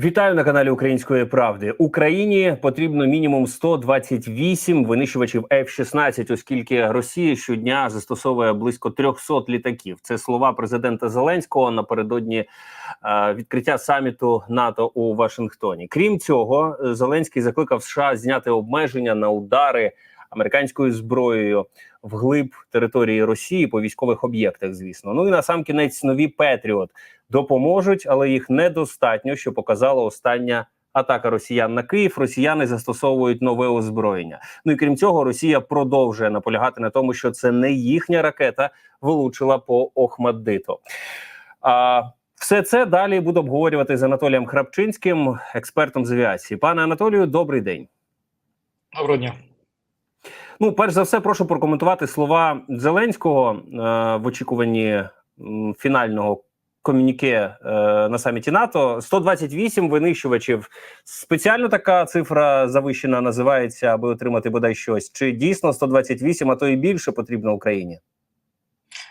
Вітаю на каналі Української правди. Україні потрібно мінімум 128 винищувачів F-16, оскільки Росія щодня застосовує близько 300 літаків. Це слова президента Зеленського напередодні е, відкриття саміту НАТО у Вашингтоні. Крім цього, Зеленський закликав США зняти обмеження на удари американською зброєю вглиб території Росії по військових об'єктах. Звісно, ну і на сам кінець нові Петріот допоможуть, але їх недостатньо, що показала остання атака росіян на Київ. Росіяни застосовують нове озброєння. Ну і крім цього, Росія продовжує наполягати на тому, що це не їхня ракета вилучила по Охмаддиту. А все це далі буду обговорювати з Анатолієм Храпчинським, експертом з авіації. Пане Анатолію, добрий день. Доброго дня. Ну, перш за все, прошу прокоментувати слова Зеленського е, в очікуванні фінального комюніке е, на саміті НАТО. 128 винищувачів. Спеціально така цифра завищена називається, аби отримати бодай щось. Чи дійсно 128, а то і більше потрібно Україні?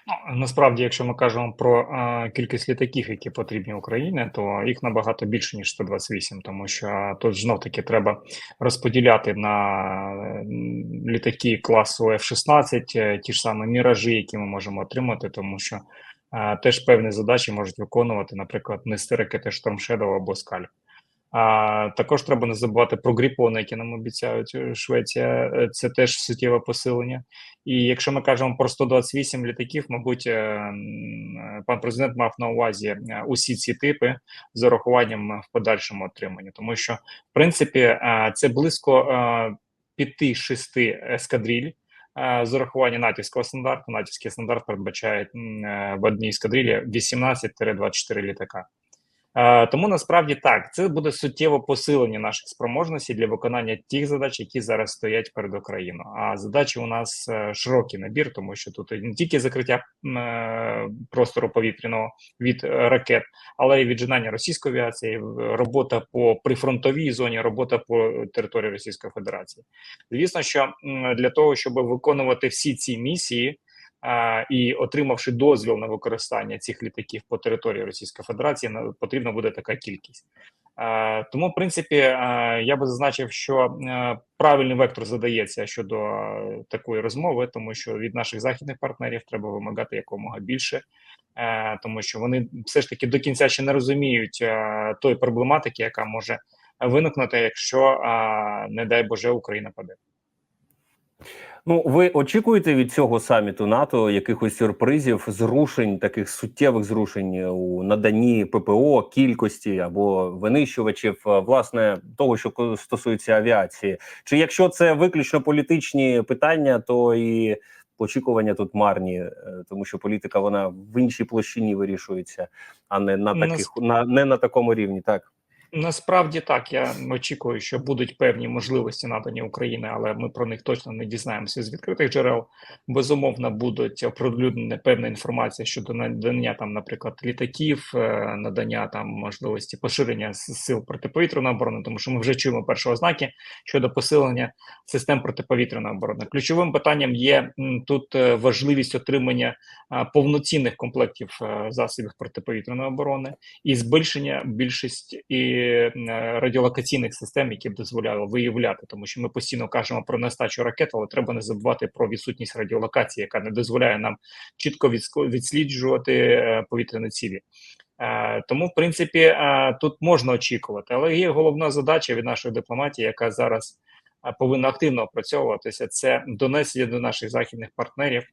Ну, насправді, якщо ми кажемо про е, кількість літаків, які потрібні Україні, то їх набагато більше ніж 128, тому що тут знов таки треба розподіляти на е, літаки класу F-16, е, ті ж самі міражі, які ми можемо отримати, тому що е, теж певні задачі можуть виконувати, наприклад, нести ракети Storm Shadow або Скальп. А також треба не забувати про гріпони, які нам обіцяють е, Швеція. Е, Це теж суттєве посилення. І якщо ми кажемо про 128 літаків, мабуть, е, пан президент мав на увазі усі ці типи з урахуванням в подальшому отриманні, тому що в принципі це близько 5-6 ескадриль. З урахування натівського стандарту, натівський стандарт передбачає в одній ескадрилі 18-24 літака. Е, Тому насправді так, це буде суттєво посилення наших спроможностей для виконання тих задач, які зараз стоять перед Україною. А задачі у нас е, широкий набір, тому що тут не тільки закриття е, простору повітряного від ракет, але й віджинання російської авіації, робота по прифронтовій зоні, робота по території Російської Федерації. Звісно, що для того, щоб виконувати всі ці місії. І отримавши дозвіл на використання цих літаків по території Російської Федерації, на- потрібна буде така кількість. Тому, в принципі, я би зазначив, що е, правильний вектор задається щодо е, такої розмови, тому що від наших західних партнерів треба вимагати якомога більше, е, тому що вони все ж таки до кінця ще не розуміють тої проблематики, яка може виникнути, якщо, не дай Боже, Україна паде. Ну, ви очікуєте від цього саміту НАТО якихось сюрпризів, зрушень, таких суттєвих зрушень у наданні ППО, кількості або винищувачів, е, власне, того, що стосується авіації? Чи якщо це виключно політичні питання, то і очікування тут марні, е, тому що політика вона в іншій площині вирішується, а не на Ну, таких на не на такому рівні, так. Насправді так, я очікую, що будуть певні можливості надані Україні, але ми про них точно не дізнаємося з відкритих джерел. Безумовно, будуть оприлюднена певна інформація щодо надання там, наприклад, літаків, е, надання там можливості поширення сил протиповітряної оборони, тому що ми вже чуємо перші ознаки щодо посилення систем протиповітряної оборони. Ключовим питанням є тут е, важливість отримання повноцінних комплектів е, засобів протиповітряної оборони і збільшення більшість і е, радіолокаційних систем, які б дозволяли виявляти, тому що ми постійно кажемо про нестачу ракет, але треба не забувати про відсутність радіолокації, яка не дозволяє нам чітко відсліджувати е, повітряні цілі. Е, Тому, в принципі, тут можна очікувати, але є головна задача від нашої дипломатії, яка зараз повинна активно опрацьовуватися. Це донесення до наших західних партнерів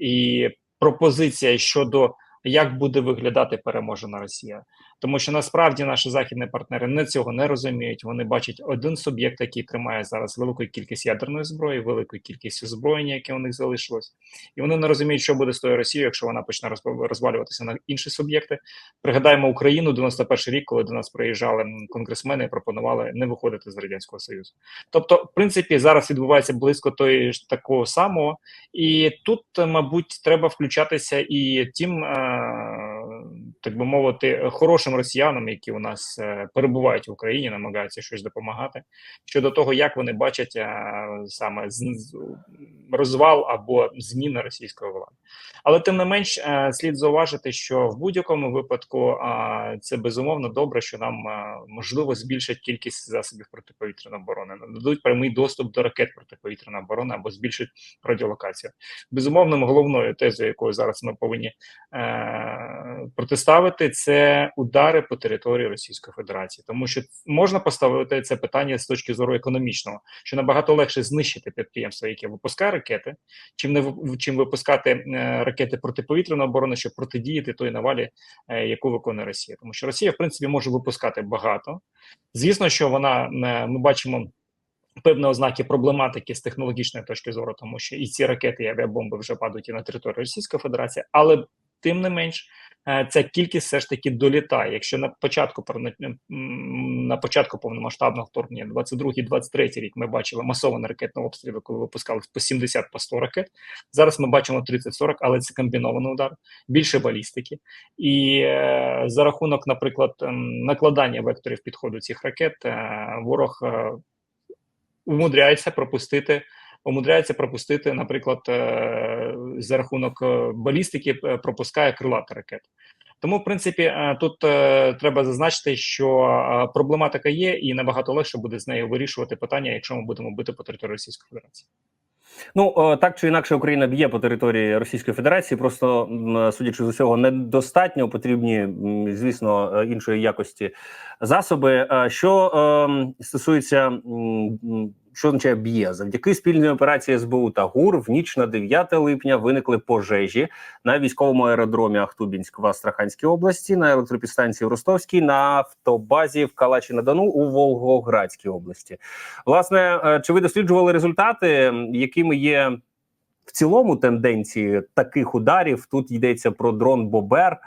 і пропозиція щодо як буде виглядати переможена Росія. Тому що насправді наші західні партнери не цього не розуміють. Вони бачать один суб'єкт, який тримає зараз велику кількість ядерної зброї, велику кількість озброєння, яке у них залишилось, і вони не розуміють, що буде з тою Росією, якщо вона почне розвалюватися на інші суб'єкти. Пригадаємо Україну 91 рік, коли до нас приїжджали конгресмени і пропонували не виходити з радянського союзу. Тобто, в принципі, зараз відбувається близько тої ж такого самого, і тут, е, мабуть, треба включатися і тим. Так би мовити, хорошим росіянам, які у нас е, перебувають в Україні, намагаються щось допомагати щодо того, як вони бачать е, саме розвал або зміни російської влади. Але тим не менш, е, слід зауважити, що в будь-якому випадку це безумовно добре, що нам можливо збільшать кількість засобів протиповітряної оборони, нададуть прямий доступ до ракет протиповітряної оборони або збільшать радіолокацію. Безумовно, головною тезою, якою зараз ми повинні е, протиставити, це удари по території Російської Федерації, тому що можна поставити це питання з точки зору економічного, що набагато легше знищити підприємство, яке випускає ракети, чим не чим випускати е, ракети протиповітряної оборони, щоб протидіяти той навалі, е, яку виконує Росія. Тому що Росія, в принципі, може випускати багато. Звісно, що вона е, ми бачимо. Певні ознаки проблематики з технологічної точки зору, тому що і ці ракети і авіабомби вже падають і на територію Російської Федерації, але тим не менш е, ця кількість все ж таки долітає. Якщо на початку на початку повномасштабного вторгнення, 22-23 рік, ми бачили масовані ракетні обстріли, коли випускали по 70 по 100 ракет. Зараз ми бачимо 30-40, але це комбінований удар, більше балістики. І е, за рахунок, наприклад, ем, накладання векторів підходу цих ракет, е, ворог е, умудряється пропустити. Умудряється пропустити, наприклад, е, за рахунок е, балістики, е, пропускає крилати ракети. Тому, в принципі, тут треба зазначити, що проблематика є, і набагато легше буде з нею вирішувати питання, якщо ми будемо бити по території Російської Федерації. Ну так чи інакше, Україна б'є по території Російської Федерації. Просто судячи з усього, недостатньо потрібні, звісно, іншої якості засоби. Що е, стосується що означає б'є завдяки спільній операції СБУ та ГУР в ніч на 9 липня виникли пожежі на військовому аеродромі Ахтубінськ в Астраханській області, на електропідстанції в Ростовській, на автобазі в Калачі на Дону у Волгоградській області. Власне, е, чи ви досліджували результати, якими є в цілому тенденції таких ударів? Тут йдеться про дрон Бобер. Е,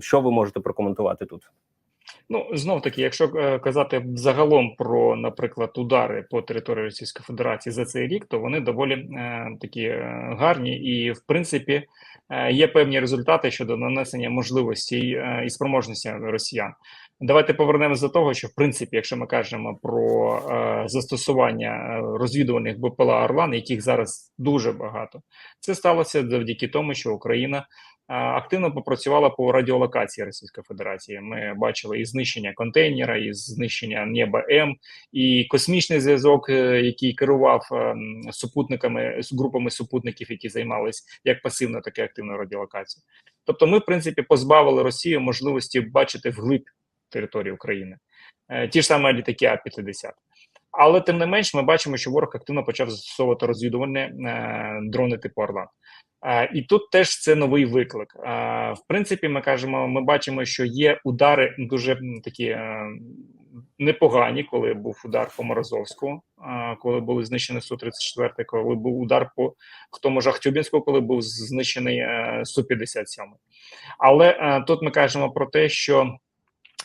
Що ви можете прокоментувати тут? Ну знов таки, якщо е, казати загалом про, наприклад, удари по території Російської Федерації за цей рік, то вони доволі е, такі е, гарні, і в принципі е, є певні результати щодо нанесення можливості е, і спроможності росіян. Давайте повернемося до того, що в принципі, якщо ми кажемо про е, застосування е, розвідувальних БПЛА Орлан, яких зараз дуже багато, це сталося завдяки тому, що Україна е, активно попрацювала по радіолокації Російської Федерації. Ми бачили і знищення контейнера, і знищення неба М, і космічний зв'язок, е, який керував супутниками з групами супутників, які займались як пасивно, так і активною радіолокацією. Тобто, ми, в принципі, позбавили Росію можливості бачити вглиб території України. Е, Ті ж самі літаки А-50. Але тим не менш, ми бачимо, що ворог активно почав застосовувати розвідувальні е, дрони типу Орлан. Е, і тут теж це новий виклик. В принципі, ми кажемо, ми бачимо, що є удари дуже такі непогані, коли був удар по Морозовську, коли були знищені Су-34, коли був удар по тому ж Ахтюбінську, коли був знищений е, Су-57. Але тут ми кажемо про те, що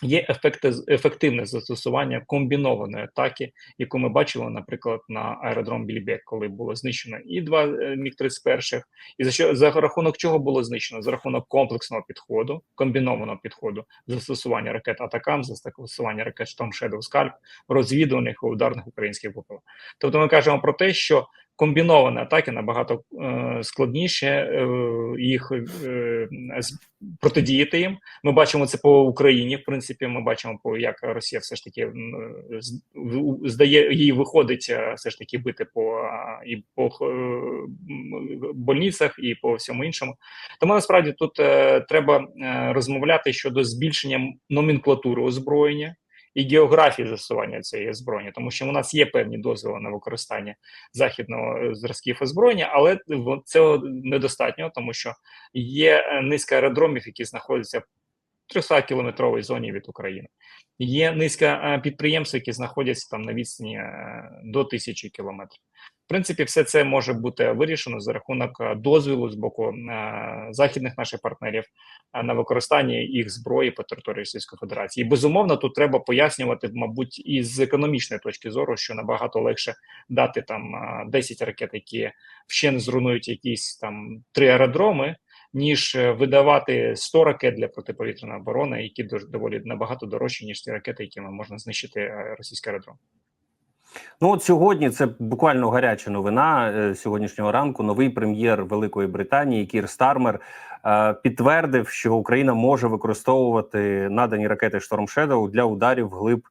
Є ефекти, ефективне застосування комбінованої атаки, яку ми бачили, наприклад, на аеродром Більбек, коли було знищено і два е, міг 31 і за що за рахунок чого було знищено? За рахунок комплексного підходу, комбінованого підходу, застосування ракет Атакам, застосування ракет Storm розвідувальних і ударних українських ВПЛ. Тобто, ми кажемо про те, що комбіновані атаки набагато е, складніше їх е, протидіяти їм. Ми бачимо це по Україні. В принципі, ми бачимо по як Росія все ж таки здає їй виходить е, все ж таки бити по і по больницях, і по всьому іншому. Тому насправді тут треба розмовляти щодо збільшення номенклатури озброєння. І географії застосування цієї зброї, тому що у нас є певні дозволи на використання західного е, зразків озброєння, але цього недостатньо, тому що є е, низка аеродромів, які знаходяться в 300 кілометровій зоні від України. Є низка е, підприємств, які знаходяться там на відстані е, до тисячі кілометрів. В принципі, все це може бути вирішено за рахунок е, дозволу з боку західних наших партнерів на використання їх зброї по території Російської Федерації. І безумовно, тут треба пояснювати, мабуть, і з економічної точки зору, що набагато легше дати там е, 10 ракет, які ще не зруйнують якісь там три аеродроми, ніж е, видавати 100 ракет для протиповітряної оборони, які доволі набагато дорожчі, ніж ті ракети, якими можна знищити е, російський аеродром. Ну от сьогодні це буквально гаряча новина е, сьогоднішнього ранку. Новий прем'єр Великої Британії Кір Стармер підтвердив, що Україна може використовувати надані ракети Storm Shadow для ударів вглиб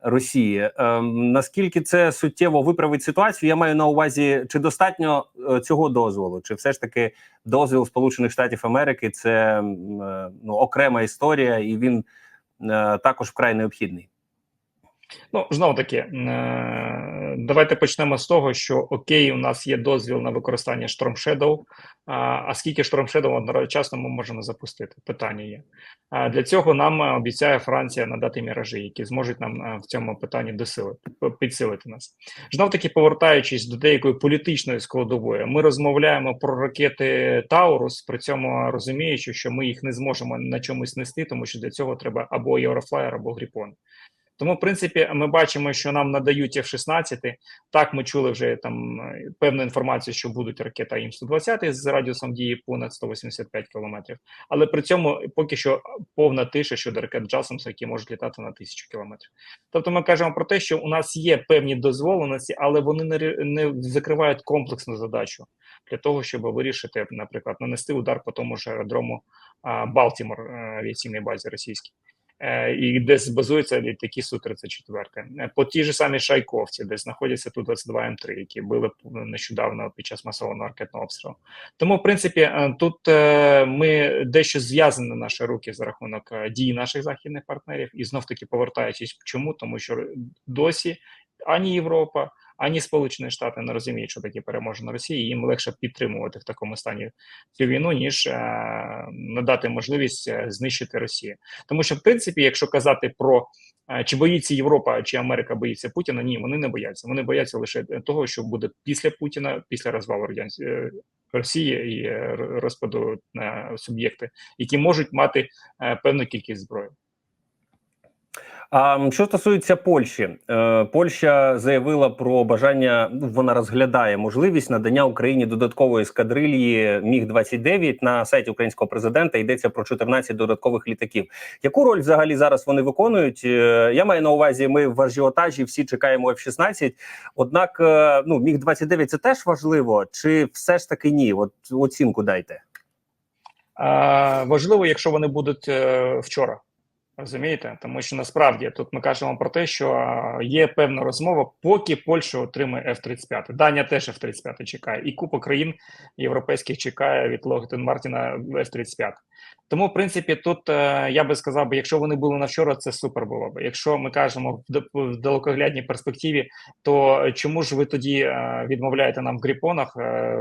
Росії. Е, наскільки це суттєво виправить ситуацію? Я маю на увазі, чи достатньо е, цього дозволу, чи все ж таки дозвіл Сполучених Штатів Америки це е, ну окрема історія, і він е, також вкрай необхідний. Ну знову таки, е, давайте почнемо з того, що окей, у нас є дозвіл на використання Storm Shadow, а, скільки Storm Shadow одночасно ми можемо запустити? Питання є. Для цього нам обіцяє Франція надати міражі, які зможуть нам е, в цьому питанні досилити підсилити нас. Знов таки, повертаючись до деякої політичної складової, ми розмовляємо про ракети Таурус, при цьому розуміючи, що ми їх не зможемо на чомусь нести, тому що для цього треба або Єврофлаєр, або Гріпон. Тому, в принципі, ми бачимо, що нам надають F-16. Так, ми чули вже там е, певну інформацію, що будуть ракета ІМ-120 з радіусом дії понад 185 кілометрів. Але при цьому поки що повна тиша щодо ракет Джасамс, які можуть літати на тисячу кілометрів. Тобто, ми кажемо про те, що у нас є певні дозволеності, але вони не, не закривають комплексну задачу для того, щоб вирішити, наприклад, нанести удар по тому ж аеродрому Балтімор е, авіаційній базі російській і де базуються літаки Су-34. Е, По тій же самій Шайковці, де знаходяться Ту-22М3, які били нещодавно під час масованого ракетного обстрілу. Тому, в принципі, е, тут е, ми дещо зв'язані наші руки за рахунок е, дій наших західних партнерів, і знов таки повертаючись, чому? Тому що досі ані Європа, ані Сполучені Штати не розуміють, що таке переможена Росія, їм легше підтримувати в такому стані цю війну, ніж е, надати можливість е, знищити Росію. Тому що, в принципі, якщо казати про е, чи боїться Європа, чи Америка боїться Путіна, ні, вони не бояться. Вони бояться лише того, що буде після Путіна, після розвалу радянської Росії і розпаду на суб'єкти, які можуть мати певну кількість зброї. А що стосується Польщі, е, Польща заявила про бажання. Ну, вона розглядає можливість надання Україні додаткової ескадрильї Міг 29 на сайті українського президента. Йдеться про 14 додаткових літаків. Яку роль взагалі зараз вони виконують? Е, Я маю на увазі, ми в ажіотажі всі чекаємо F-16, Однак, е, ну Міг 29 це теж важливо, чи все ж таки ні? От оцінку дайте. А, важливо, якщо вони будуть е, вчора. Розумієте, тому що насправді тут ми кажемо про те, що є певна розмова, поки Польща отримає F-35. Данія теж F-35 чекає, і купа країн європейських чекає від Lockheed Martin F-35. Тому, в принципі, тут е, я би сказав, якщо вони були на вчора, це супер було б. Якщо ми кажемо в далекоглядній перспективі, то чому ж ви тоді е, відмовляєте нам в гріпонах, е,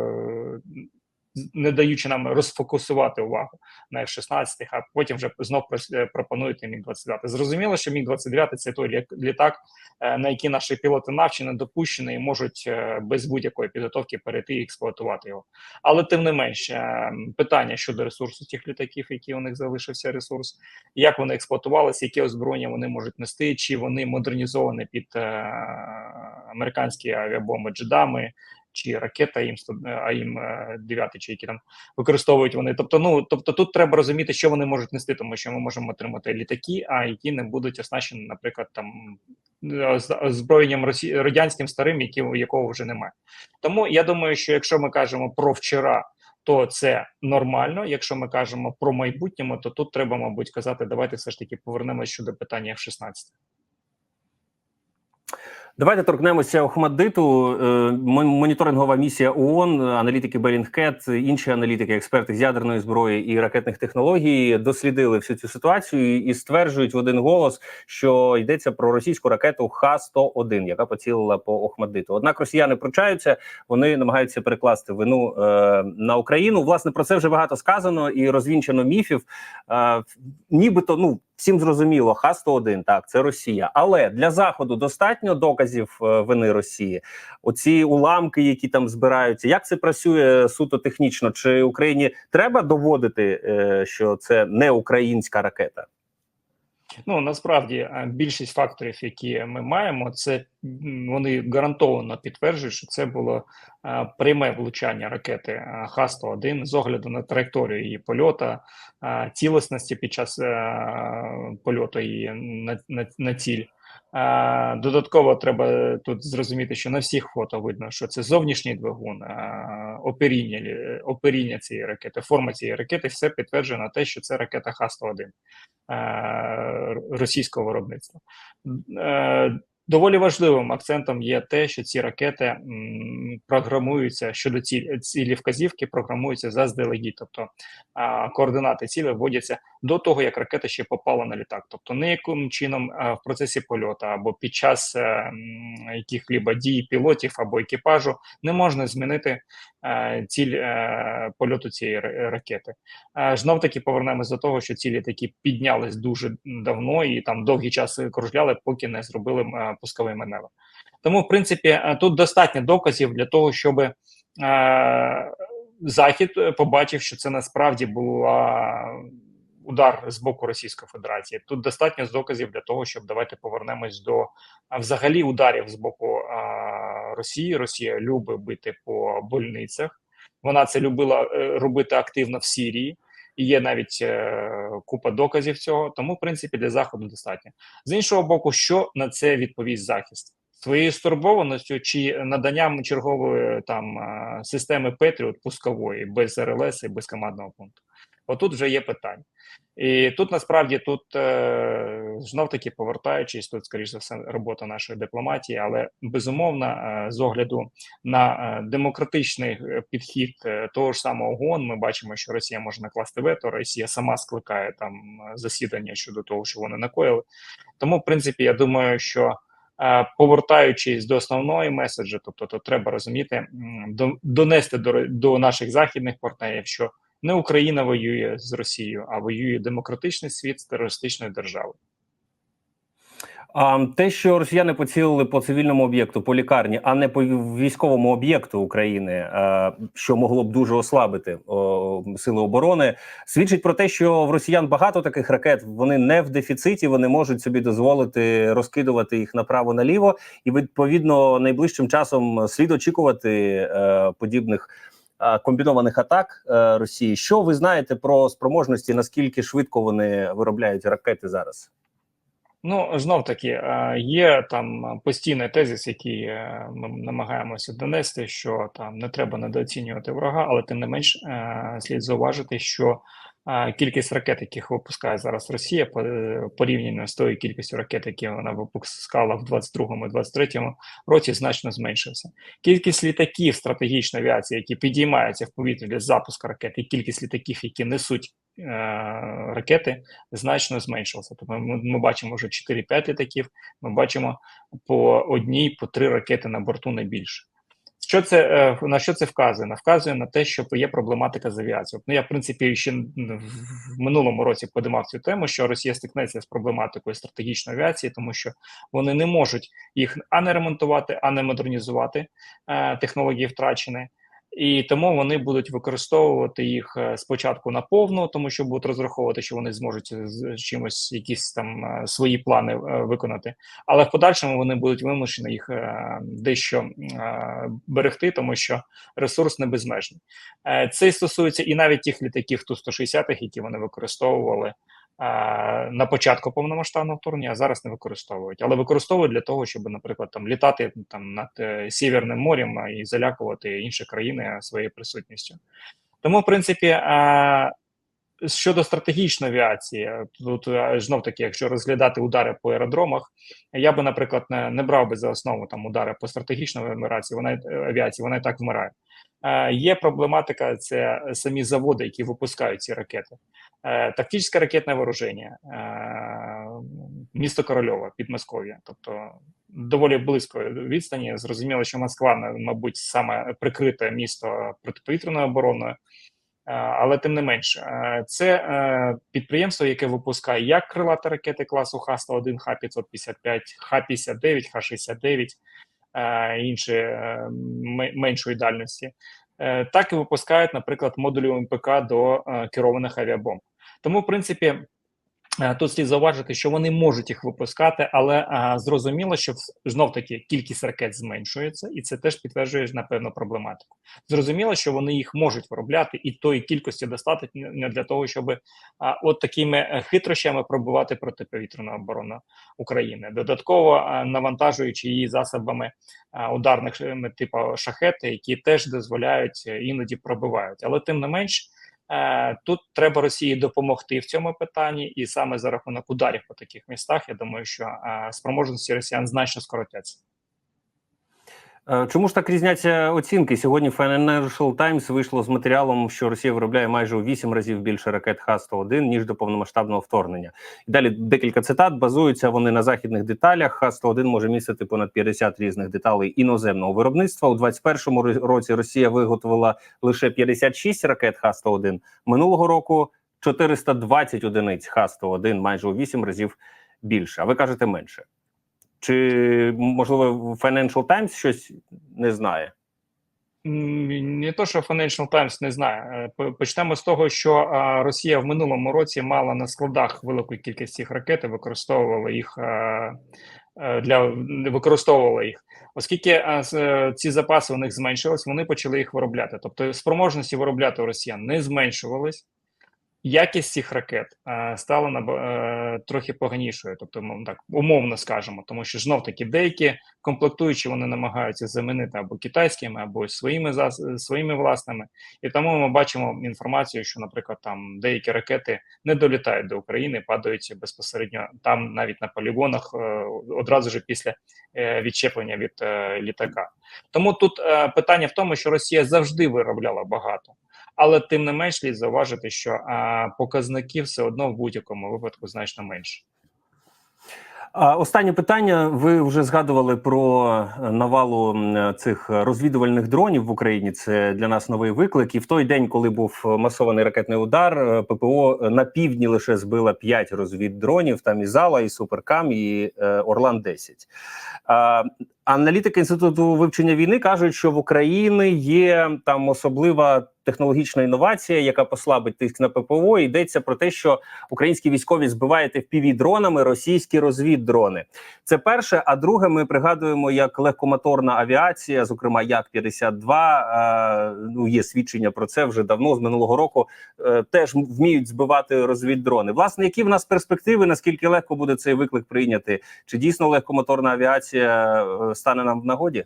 не даючи нам розфокусувати увагу на F-16, а потім вже знов е, пропонуєте міг 29 Зрозуміло, що міг 29 це той лі- літак, е, на який наші пілоти навчені, допущені і можуть е, без будь-якої підготовки перейти і експлуатувати його. Але тим не менш, е, питання щодо ресурсу цих літаків, які у них залишився ресурс, як вони експлуатувалися, яке озброєння вони можуть нести, чи вони модернізовані під американські авіабомби джедами. Чи ракета їм АІМ 9 чи які там використовують вони. Тобто, ну тобто, тут треба розуміти, що вони можуть нести, тому що ми можемо отримати літаки, а які не будуть оснащені, наприклад, там е, озброєнням росі... радянським старим, які якого вже немає. Тому я думаю, що якщо ми кажемо про вчора, то це нормально. Якщо ми кажемо про майбутньому, то тут треба, мабуть, казати, давайте все ж таки повернемось щодо питання F-16. Давайте торкнемося Охмаддиту. Е, Моніторингова місія ООН, аналітики Белінгкет, інші аналітики, експерти з ядерної зброї і ракетних технологій дослідили всю цю ситуацію і стверджують в один голос, що йдеться про російську ракету Х-101, яка поцілила по Охмаддиту. Однак росіяни пручаються, вони намагаються перекласти вину е, на Україну. Власне про це вже багато сказано і розвінчено міфів. Е, нібито ну всім зрозуміло, Х-101, так це Росія, але для заходу достатньо доказів е, вини Росії. Оці уламки, які там збираються, як це працює суто технічно? Чи Україні треба доводити, е, що це не українська ракета? Ну насправді е, більшість факторів, які ми маємо, це вони гарантовано підтверджують, що це було е, пряме влучання ракети е, Х-101 з огляду на траєкторію її польоту, е, цілісності під час польоту її на, на, на ціль. Додатково треба тут зрозуміти, що на всіх фото видно, що це зовнішній двигун, оперіння, оперіння цієї ракети, форма цієї ракети, все підтверджує на те, що це ракета Х-101 е, російського виробництва. Доволі важливим акцентом є те, що ці ракети програмуються щодо цілі, цілі вказівки, програмуються заздалегідь, тобто а, координати цілі вводяться до того, як ракета ще попала на літак. Тобто ніяким чином а, в процесі польоту або під час е, яких-либо дій пілотів або екіпажу не можна змінити е, ціль е, польоту цієї ра- ракети. Е, Знов таки повернемось до того, що ці літаки піднялись дуже давно і там довгий час кружляли, поки не зробили пусковий маневр. Тому, в принципі, е, тут достатньо доказів для того, щоб е, Захід е, побачив, що це насправді була удар з боку Російської Федерації. Тут достатньо доказів для того, щоб давайте повернемось до взагалі ударів з боку а, Росії. Росія любить бити по больницях. Вона це любила е, робити активно в Сірії. І є навіть е, купа доказів цього, тому в принципі для заходу достатньо. З іншого боку, що на це відповість захист своєю стурбованістю чи наданням чергової там е, системи Петріот пускової без РЛС і без командного пункту. Отут вже є питання. І тут насправді тут е, знов таки повертаючись, тут, скоріш за все, робота нашої дипломатії, але безумовно, е, з огляду на е, демократичний підхід того ж самого ГОН, ми бачимо, що Росія може накласти вето, Росія сама скликає там засідання щодо того, що вони накоїли. Тому, в принципі, я думаю, що повертаючись до основної меседжу, тобто то треба розуміти, донести до, до наших західних партнерів, що не Україна воює з Росією, а воює демократичний світ з терористичною державою. А те, що росіяни поцілили по цивільному об'єкту, по лікарні, а не по військовому об'єкту України, е, що могло б дуже ослабити сили оборони, свідчить про те, що в росіян багато таких ракет. Вони не в дефіциті, вони можуть собі дозволити розкидувати їх направо наліво, і відповідно найближчим часом слід очікувати е, подібних. Е, Комбінованих атак е, Росії, що ви знаєте про спроможності? Наскільки швидко вони виробляють ракети зараз? Ну знов таки е, є там постійний тезис, який ми намагаємося донести, що там не треба недооцінювати ворога, але тим не менш слід зауважити, що кількість ракет, яких випускає зараз Росія, по- порівняно з тою кількістю ракет, які вона випускала в 22-му і 23-му році, значно зменшився. Кількість літаків стратегічної авіації, які підіймаються в повітря для запуску ракет, і кількість літаків, які несуть е, ракети, значно зменшилася. Тобто ми, ми бачимо вже 4-5 літаків, ми бачимо по одній, по три ракети на борту не більше. Що це е, на що це вказує? На вказує на те, що є проблематика з авіацією. Ну я в принципі ще в минулому році подимав цю тему, що Росія стикнеться з проблематикою стратегічної авіації, тому що вони не можуть їх а не ремонтувати, а не модернізувати. Е, технології втрачені. І тому вони будуть використовувати їх е, спочатку на повну, тому що будуть розраховувати, що вони зможуть з чимось якісь там е, свої плани е, виконати. Але в подальшому вони будуть вимушені їх е, дещо е, берегти, тому що ресурс не безмежний. Е, Це стосується і навіть тих літаків Ту-160, які вони використовували е, на початку повномасштабного вторгнення, а зараз не використовують. Але використовують для того, щоб, наприклад, там літати там над е, Сіверним морем і залякувати інші країни своєю присутністю. Тому, в принципі, е, щодо стратегічної авіації, тут е, знов таки, якщо розглядати удари по аеродромах, я би, наприклад, не, не брав би за основу там удари по стратегічній авіації, вона е, авіації, вона і так вмирає. Е, Є проблематика, це самі заводи, які випускають ці ракети. Е, Тактичне ракетне вооруження, е, місто Корольова, Підмосков'я, тобто доволі близько відстані. Зрозуміло, що Москва, мабуть, саме прикрите місто протиповітряною обороною. Е, Але тим не менш, е, це е, підприємство, яке випускає як крилаті ракети класу Х-101, Х-555, Х-59, Х-69, е, інші е, меншої дальності, е, так і випускають, наприклад, модулі МПК до е, керованих авіабомб. Тому, в принципі, Е, Тут слід зауважити, що вони можуть їх випускати, але а, зрозуміло, що знов таки кількість ракет зменшується, і це теж підтверджує напевно проблематику. Зрозуміло, що вони їх можуть виробляти, і тої кількості достатньо для того, щоб а, от такими е, хитрощами пробувати протиповітряну оборону України, додатково а, навантажуючи її засобами а, ударних е, типу шахети, які теж дозволяють е, іноді пробивають, але тим не менш. Е, Тут треба Росії допомогти в цьому питанні, і саме за рахунок ударів по таких містах, я думаю, що е, спроможності росіян значно скоротяться. Е, Чому ж так різняться оцінки? Сьогодні Financial Times вийшло з матеріалом, що Росія виробляє майже у 8 разів більше ракет Х-101, ніж до повномасштабного вторгнення. І далі декілька цитат базуються вони на західних деталях. Х-101 може містити понад 50 різних деталей іноземного виробництва. У 2021 році Росія виготовила лише 56 ракет Х-101. Минулого року 420 одиниць Х-101, майже у 8 разів більше. А ви кажете менше. Чи можливо Financial Times щось не знає? Не то, що Financial Times не знає. Е, Почнемо з того, що Росія в минулому році мала на складах велику кількість цих ракет і використовувала їх е, е, для використовувала їх. Оскільки ці запаси у них зменшились, вони почали їх виробляти. Тобто спроможності виробляти у росіян не зменшувались. Якість цих ракет е, стала наба- е, трохи поганішою, тобто, так умовно скажемо, тому що знов таки деякі комплектуючі вони намагаються замінити або китайськими, або своїми своїми власними. І тому ми бачимо інформацію, що, наприклад, там деякі ракети не долітають до України, падають безпосередньо там, навіть на полігонах, е, одразу ж після відчеплення від літака. Тому тут питання в тому, що Росія завжди виробляла багато. Але тим не менш слід зауважити, що а, показники все одно в будь-якому випадку значно менше. Останнє питання. Ви вже згадували про е, навалу цих розвідувальних дронів в Україні. Це для нас новий виклик. І в той день, коли був масований ракетний удар, е, ППО на півдні лише збила 5 розвіддронів. Там і зала, і суперкам, і е, Орлан 10 А, Аналітики інституту вивчення війни кажуть, що в Україні є там особлива технологічна інновація, яка послабить тиск на ППО. Йдеться про те, що українські військові збивають fpv дронами російські розвіддрони. Це перше. А друге, ми пригадуємо, як легкомоторна авіація, зокрема як 52 е, ну є свідчення про це вже давно з минулого року. е, теж вміють збивати розвіддрони. Власне, які в нас перспективи? Наскільки легко буде цей виклик прийняти? Чи дійсно легкомоторна авіація е, стане нам в нагоді?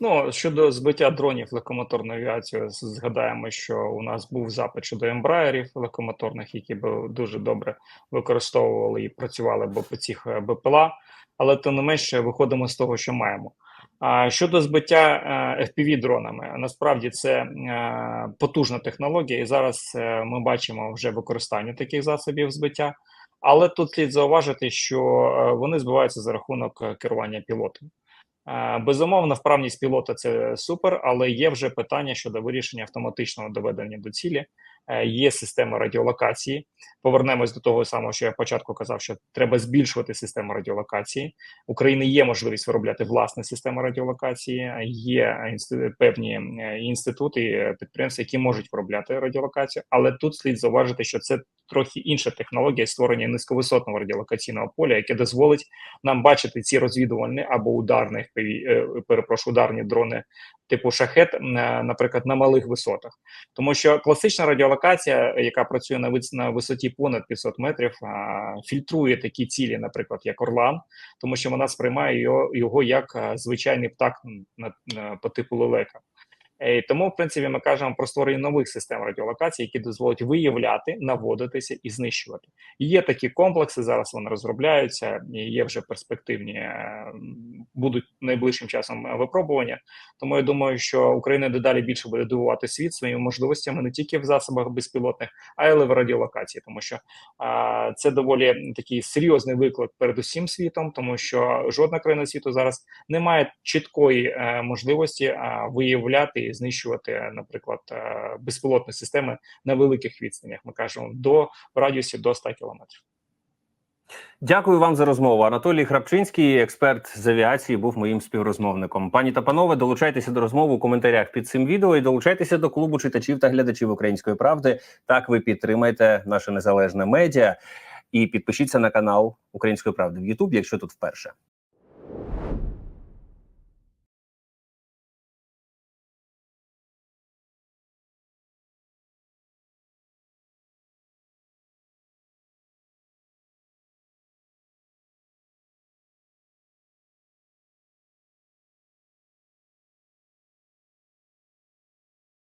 Ну щодо збиття дронів легкомоторною авіацією, з- згадаємо, що у нас був запит щодо ембраєрів легкомоторних, які б дуже добре використовували і працювали б по цих е, БПЛА, але тим не менше виходимо з того, що маємо. А щодо збиття е, FPV дронами, насправді це е, потужна технологія, і зараз ми бачимо вже використання таких засобів збиття. Але тут слід зауважити, що е, вони збиваються за рахунок е, керування пілотом. Е, Безумовно, вправність пілота це супер, але є вже питання щодо вирішення автоматичного доведення до цілі. Е, Є система радіолокації. Повернемось до того самого, що я початку казав, що треба збільшувати систему радіолокації. України є можливість виробляти власну систему радіолокації. Є певні е, інститути, е, підприємства, які можуть виробляти радіолокацію, але тут слід зауважити, що це трохи інша технологія створення низьковисотного радіолокаційного поля, яке дозволить нам бачити ці розвідувальні або е, перепрошую, ударні дрони типу шахет, е, наприклад, на малих висотах, тому що класична радіолокація, яка працює на на висоті понад 500 метрів, фільтрує такі цілі, наприклад, як Орлан, тому що вона сприймає його, його як звичайний птах на, на по типу лелека. Е, І тому, в принципі, ми кажемо про створення нових систем радіолокації, які дозволять виявляти, наводитися і знищувати. Є такі комплекси. Зараз вони розробляються, є вже перспективні, е, будуть найближчим часом е, випробування. Тому я думаю, що Україна дедалі більше буде дивувати світ своїми можливостями не тільки в засобах безпілотних, а й в радіолокації, тому що а, це доволі такий серйозний виклик перед усім світом, тому що жодна країна світу зараз не має чіткої е, можливості е, виявляти знищувати, наприклад, е, безпілотні системи на великих відстанях. Ми кажемо до радіусі до 100 кілометрів. Дякую вам за розмову. Анатолій Храпчинський, експерт з авіації, був моїм співрозмовником. Пані та панове, долучайтеся до розмови у коментарях під цим відео і долучайтеся до клубу читачів та глядачів української правди. Так ви підтримаєте наше незалежне медіа. І підпишіться на канал Української правди в YouTube, якщо тут вперше.